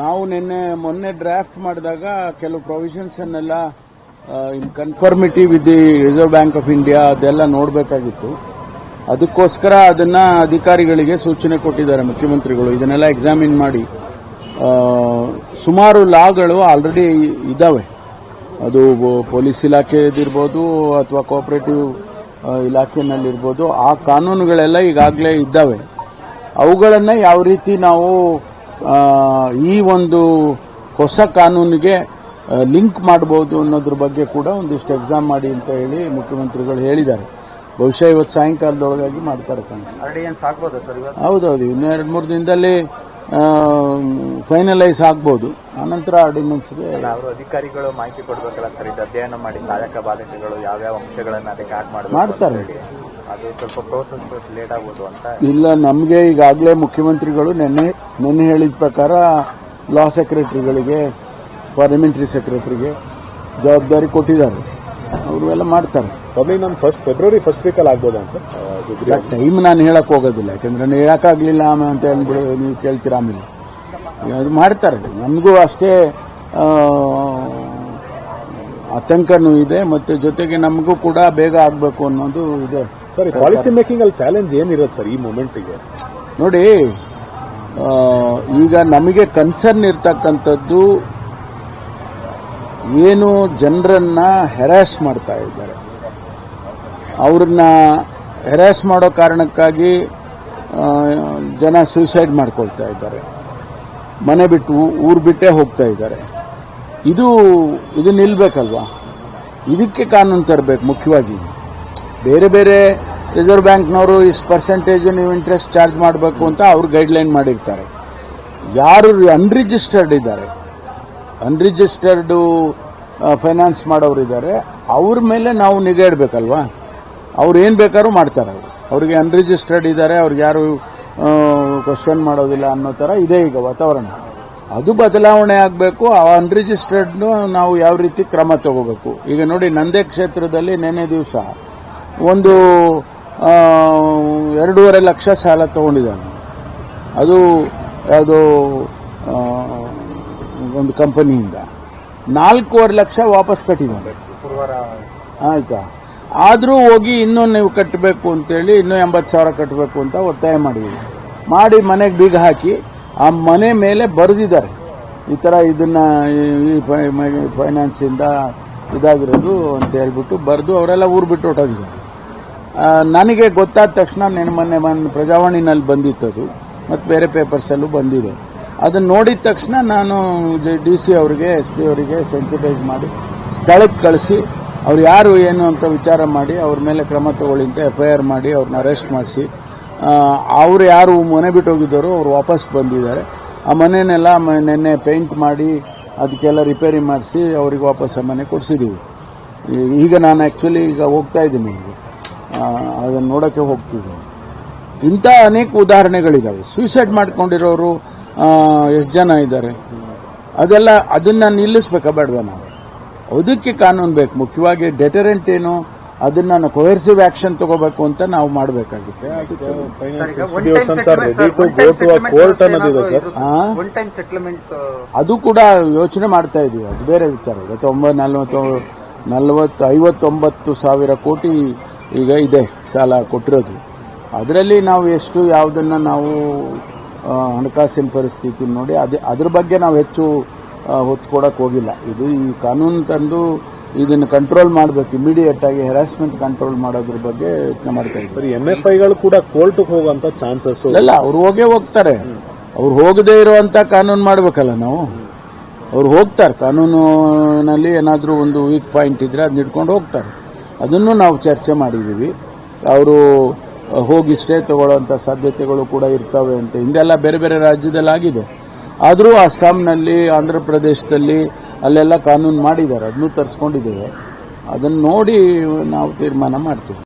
ನಾವು ನಿನ್ನೆ ಮೊನ್ನೆ ಡ್ರಾಫ್ಟ್ ಮಾಡಿದಾಗ ಕೆಲವು provisions ಅನ್ನೆಲ್ಲ in conformity with the Reserve Bank of India ಅದೆಲ್ಲ ನೋಡಬೇಕಾಗಿತ್ತು. ಅದಕ್ಕೋಸ್ಕರ ಅದನ್ನ ಅಧಿಕಾರಿಗಳಿಗೆ ಸೂಚನೆ ಕೊಟ್ಟಿದ್ದಾರೆ ಮುಖ್ಯಮಂತ್ರಿಗಳು. ಇದನ್ನೆಲ್ಲ ಎಕ್ಸಾಮಿನ್ ಮಾಡಿ. ಸುಮಾರು ಲಾಗಳು ಆಲ್ರೆಡಿ ಇದ್ದಾವೆ ಅದು ಪೊಲೀಸ್ ಇಲಾಖೆದಿರ್ಬೋದು ಅಥವಾ ಕೋಆಪರೇಟಿವ್ ಇಲಾಖೆನಲ್ಲಿರ್ಬೋದು ಆ ಕಾನೂನುಗಳೆಲ್ಲ ಈಗಾಗಲೇ ಇದ್ದಾವೆ. ಅವುಗಳನ್ನು ಯಾವ ರೀತಿ ನಾವು ಈ ಒಂದು ಹೊಸ ಕಾನೂನಿಗೆ ಲಿಂಕ್ ಮಾಡಬಹುದು ಅನ್ನೋದ್ರ ಬಗ್ಗೆ ಕೂಡ ಒಂದಿಷ್ಟು ಎಕ್ಸಾಮ್ ಮಾಡಿ ಅಂತ ಹೇಳಿ ಮುಖ್ಯಮಂತ್ರಿಗಳು ಹೇಳಿದ್ದಾರೆ. ಬಹುಶಃ ಇವತ್ತು ಸಾಯಂಕಾಲದೊಳಗಾಗಿ ಮಾಡ್ತಾರೆ ಹೌದೌದು ಇನ್ನು ಎರಡು ಮೂರು ದಿನದಲ್ಲಿ ಫೈನಲೈಸ್ ಆಗ್ಬೋದು. ಆನಂತರ ಆರ್ಡಿನೆನ್ಸ್ಗೆ ಅವರು ಅಧಿಕಾರಿಗಳು ಮಾಹಿತಿ ಕೊಡಬೇಕಲ್ಲ ಸರ್ ಇದು ಅಧ್ಯಯನ ಮಾಡಿ ಸಾಧಕ ಬಾಧಕಗಳು ಯಾವ್ಯಾವ ಅಂಶಗಳನ್ನು ಅದಕ್ಕೆ ಆಡ್ ಮಾಡ್ತಾರೆ. ಅದು ಸ್ವಲ್ಪ ಪ್ರೋಸೆಸ್ ಲೇಟ್ ಆಗ್ಬೋದು ಅಂತ. ಇಲ್ಲ ನಮಗೆ ಈಗಾಗಲೇ ಮುಖ್ಯಮಂತ್ರಿಗಳು ನಿನ್ನೆ ನಿನ್ನೆ ಹೇಳಿದ ಪ್ರಕಾರ ಲಾ ಸೆಕ್ರೆಟರಿಗಳಿಗೆ ಪಾರ್ಲಿಮೆಂಟರಿ ಸೆಕ್ರೆಟರಿಗೆ ಜವಾಬ್ದಾರಿ ಕೊಟ್ಟಿದ್ದಾರೆ. ಅವರು ಎಲ್ಲ ಮಾಡ್ತಾರೆ ನಮ್ಮ ಫಸ್ಟ್ ಫೆಬ್ರವರಿ ಫಸ್ಟ್ ವೀಕಲ್ಲಿ ಆಗ್ಬೋದಾ ಸರ್? ಟೈಮ್ ನಾನು ಹೇಳಕ್ ಹೋಗೋದಿಲ್ಲ. ಯಾಕಂದ್ರೆ ಹೇಳಕ್ಕಾಗ್ಲಿಲ್ಲ ಅಂತ ಹೇಳ್ಬಿಡು ನೀವು ಕೇಳ್ತೀರಾ ಆಮೇಲೆ. ಅದು ಮಾಡ್ತಾರೆ. ನಮಗೂ ಅಷ್ಟೇ ಆತಂಕನೂ ಇದೆ ಮತ್ತು ಜೊತೆಗೆ ನಮಗೂ ಕೂಡ ಬೇಗ ಆಗಬೇಕು ಅನ್ನೋದು ಇದೆ. ಸರ್ ಪಾಲಿಸಿ ಮೇಕಿಂಗ್ ಅಲ್ಲಿ ಚಾಲೆಂಜ್ ಏನಿರೋದು ಸರ್ ಈ ಮೂಮೆಂಟಿಗೆ ನೋಡಿ ಈಗ ನಮಗೆ ಕನ್ಸರ್ನ್ ಇರ್ತಕ್ಕಂಥದ್ದು ಏನು ಜನರನ್ನ ಹೆರಾಸ್ ಮಾಡ್ತಾ ಇದ್ದಾರೆ. ಅವ್ರನ್ನ ಹೆರಾಸ್ ಮಾಡೋ ಕಾರಣಕ್ಕಾಗಿ ಜನ ಸೂಸೈಡ್ ಮಾಡ್ಕೊಳ್ತಾ ಇದ್ದಾರೆ. ಮನೆ ಬಿಟ್ಟು ಊರು ಬಿಟ್ಟೇ ಹೋಗ್ತಾ ಇದ್ದಾರೆ. ಇದು ಇದು ನಿಲ್ಬೇಕಲ್ವಾ? ಇದಕ್ಕೆ ಕಾನೂನು ತರಬೇಕು ಮುಖ್ಯವಾಗಿ. ಬೇರೆ ಬೇರೆ ರಿಸರ್ವ್ ಬ್ಯಾಂಕ್ನವರು ಇಷ್ಟು ಪರ್ಸೆಂಟೇಜು ನೀವು ಇಂಟ್ರೆಸ್ಟ್ ಚಾರ್ಜ್ ಮಾಡಬೇಕು ಅಂತ ಅವ್ರು ಗೈಡ್ಲೈನ್ ಮಾಡಿರ್ತಾರೆ. ಯಾರು ಅನ್ರಿಜಿಸ್ಟರ್ಡ್ ಇದ್ದಾರೆ ಅನ್ರಿಜಿಸ್ಟರ್ಡು ಫೈನಾನ್ಸ್ ಮಾಡೋರು ಇದ್ದಾರೆ, ಅವ್ರ ಮೇಲೆ ನಾವು ನಿಗಾ ಇಡಬೇಕಲ್ವಾ? ಅವ್ರು ಏನು ಬೇಕಾದ್ರೂ ಮಾಡ್ತಾರೆ ಅವರು. ಅವ್ರಿಗೆ ಅನ್ರಿಜಿಸ್ಟರ್ಡ್ ಇದ್ದಾರೆ, ಅವ್ರಿಗೆ ಯಾರು ಕ್ವಶನ್ ಮಾಡೋದಿಲ್ಲ ಅನ್ನೋ ಥರ ಇದೆ ಈಗ ವಾತಾವರಣ. ಅದು ಬದಲಾವಣೆ ಆಗಬೇಕು, ಆ ಅನ್ರಿಜಿಸ್ಟರ್ಡ್ ನಾವು ಯಾವ ರೀತಿ ಕ್ರಮ ತಗೋಬೇಕು. ಈಗ ನೋಡಿ ನಂದೇ ಕ್ಷೇತ್ರದಲ್ಲಿ ನಿನ್ನೆ ದಿವಸ ಒಂದು ಎರಡೂವರೆ ಲಕ್ಷ ಸಾಲ ತಗೊಂಡಿದ್ದಾನೆ. ಅದು ಅದು ಒಂದು ಕಂಪನಿಯಿಂದ. ನಾಲ್ಕೂವರೆ ಲಕ್ಷ ವಾಪಸ್ ಕಟ್ಟಿದ್ದಾನೆ. ಆಯಿತಾ? ಆದರೂ ಹೋಗಿ ಇನ್ನೂ ನೀವು ಕಟ್ಟಬೇಕು ಅಂತೇಳಿ ಇನ್ನೂ ಎಂಬತ್ತು ಸಾವಿರ ಕಟ್ಟಬೇಕು ಅಂತ ಒತ್ತಾಯ ಮಾಡಿದ್ವಿ. ಮಾಡಿ ಮನೆಗೆ ಬೀಗ ಹಾಕಿ ಆ ಮನೆ ಮೇಲೆ ಬರೆದಿದ್ದಾರೆ. ಈ ಥರ ಇದನ್ನ ಈ ಫೈನಾನ್ಸಿಂದ ಇದಾಗಿರೋದು ಅಂತ ಹೇಳ್ಬಿಟ್ಟು ಬರೆದು ಅವರೆಲ್ಲ ಊರು ಬಿಟ್ಟು ಹೊಟ್ಟೋಗಿದ್ದಾರೆ ನನಗೆ ಗೊತ್ತಾದ ತಕ್ಷಣ ನೆನ ಮೊನ್ನೆ ಬಂದು ಪ್ರಜಾವಾಣಿನಲ್ಲಿ ಅದು. ಮತ್ತು ಬೇರೆ ಪೇಪರ್ಸಲ್ಲೂ ಬಂದಿದೆ. ಅದನ್ನು ನೋಡಿದ ತಕ್ಷಣ ನಾನು ಡಿ ಸಿ ಅವರಿಗೆ, ಎಸ್ ಪಿ ಅವರಿಗೆ ಸೆನ್ಸಿಟೈಸ್ ಮಾಡಿ ಸ್ಥಳಕ್ಕೆ ಕಳಿಸಿ, ಅವ್ರು ಯಾರು ಏನು ಅಂತ ವಿಚಾರ ಮಾಡಿ, ಅವ್ರ ಮೇಲೆ ಕ್ರಮ ತಗೊಳ್ಳಿ ಅಂತ ಎಫ್ ಐ ಆರ್ ಮಾಡಿ ಅವ್ರನ್ನ ಅರೆಸ್ಟ್ ಮಾಡಿಸಿ ಅವರು ಯಾರು ಮನೆ ಬಿಟ್ಟು ಹೋಗಿದ್ದಾರೋ ಅವ್ರು ವಾಪಸ್ ಬಂದಿದ್ದಾರೆ. ಆ ಮನೆನೆಲ್ಲ ಮ- ನಿನ್ನೆ ಪೇಂಟ್ ಮಾಡಿ ಅದಕ್ಕೆಲ್ಲ ರಿಪೇರಿ ಮಾಡಿಸಿ ಅವ್ರಿಗೆ ವಾಪಸ್ ಆ ಮನೆ ಕೊಡಿಸಿದ್ದೀವಿ ಈಗ ನಾನು ಆ್ಯಕ್ಚುಲಿ ಈಗ ಹೋಗ್ತಾ ಇದ್ದೀನಿ. ಅದನ್ನು ನೋಡೋಕ್ಕೆ ಹೋಗ್ತಿದ್ದೀನಿ ಇಂಥ ಅನೇಕ ಉದಾಹರಣೆಗಳಿದ್ದಾವೆ ಸೂಸೈಡ್ ಮಾಡ್ಕೊಂಡಿರೋರು ಎಷ್ಟು ಜನ ಇದ್ದಾರೆ? ಅದೆಲ್ಲ ಅದನ್ನ ನಿಲ್ಲಿಸ್ಬೇಕಾ ಬೇಡವಾ ನಾವು. ಅದಕ್ಕೆ ಕಾನೂನು ಬೇಕು. ಮುಖ್ಯವಾಗಿ ಡೆಟರೆಂಟ್ ಏನು ಅದನ್ನ ಕೊಹೆರ್ಸಿವ್ ಆಕ್ಷನ್ ತಗೋಬೇಕು ಅಂತ ನಾವು ಮಾಡಬೇಕಾಗುತ್ತೆ. ಟೈಮ್ ಸೆಟ್ಲ್ಮೆಂಟ್ ಅದು ಕೂಡ ಯೋಚನೆ ಮಾಡ್ತಾ ಇದೀವಿ. ಅದು ಬೇರೆ ವಿಚಾರ. ಇವತ್ತು ಒಂಬ ನಲ್ವತ್ತು ನಲ್ವತ್ತು ಐವತ್ತೊಂಬತ್ತು ಸಾವಿರ ಕೋಟಿ ಈಗ ಇದೆ ಸಾಲ ಕೊಟ್ಟಿರೋದು. ಅದರಲ್ಲಿ ನಾವು ಎಷ್ಟು ಯಾವುದನ್ನು ನಾವು ಹಣಕಾಸಿನ ಪರಿಸ್ಥಿತಿ ನೋಡಿ ಅದು ಅದ್ರ ಬಗ್ಗೆ ನಾವು ಹೆಚ್ಚು ಹೊತ್ತು ಕೊಡಕ್ಕೆ ಹೋಗಿಲ್ಲ. ಇದು ಈ ಕಾನೂನು ತಂದು ಇದನ್ನು ಕಂಟ್ರೋಲ್ ಮಾಡಬೇಕು ಇಮಿಡಿಯೇಟ್ ಆಗಿ ಹೆರಾಸ್ಮೆಂಟ್ ಕಂಟ್ರೋಲ್ ಮಾಡೋದ್ರ ಬಗ್ಗೆ ಯೋಚನೆ ಮಾಡ್ತಾ ಇದ್ದಾರೆ ಎಂ ಎಫ್ ಐಗಳು ಕೂಡ ಕೋರ್ಟ್ ಹೋಗುವಂತ ಚಾನ್ಸಸ್ ಇಲ್ಲ ಅವ್ರು ಹೋಗೇ ಹೋಗ್ತಾರೆ. ಅವ್ರು ಹೋಗದೇ ಇರುವಂತ ಕಾನೂನು ಮಾಡ್ಬೇಕಲ್ಲ ನಾವು. ಅವ್ರು ಹೋಗ್ತಾರೆ ಕಾನೂನಿನಲ್ಲಿ ಏನಾದರೂ ಒಂದು ವೀಕ್ ಪಾಯಿಂಟ್ ಇದ್ರೆ ಅದನ್ನ ಇಟ್ಕೊಂಡು ಹೋಗ್ತಾರೆ. ಅದನ್ನು ನಾವು ಚರ್ಚೆ ಮಾಡಿದ್ದೀವಿ. ಅವರು ಹೋಗಿ ಸ್ಟೇ ತಗೊಳ್ಳುವಂಥ ಸಾಧ್ಯತೆಗಳು ಕೂಡ ಇರ್ತವೆ ಅಂತ. ಹಿಂದೆಲ್ಲ ಬೇರೆ ಬೇರೆ ರಾಜ್ಯದಲ್ಲಿ ಆಗಿದೆ ಆದರೂ ಅಸ್ಸಾಂನಲ್ಲಿ ಆಂಧ್ರ ಪ್ರದೇಶದಲ್ಲಿ ಅಲ್ಲೆಲ್ಲ ಕಾನೂನು ಮಾಡಿದ್ದಾರೆ. ಅದನ್ನು ತರಿಸ್ಕೊಂಡಿದ್ದೇವೆ. ಅದನ್ನು ನೋಡಿ ನಾವು ತೀರ್ಮಾನ ಮಾಡ್ತೀವಿ.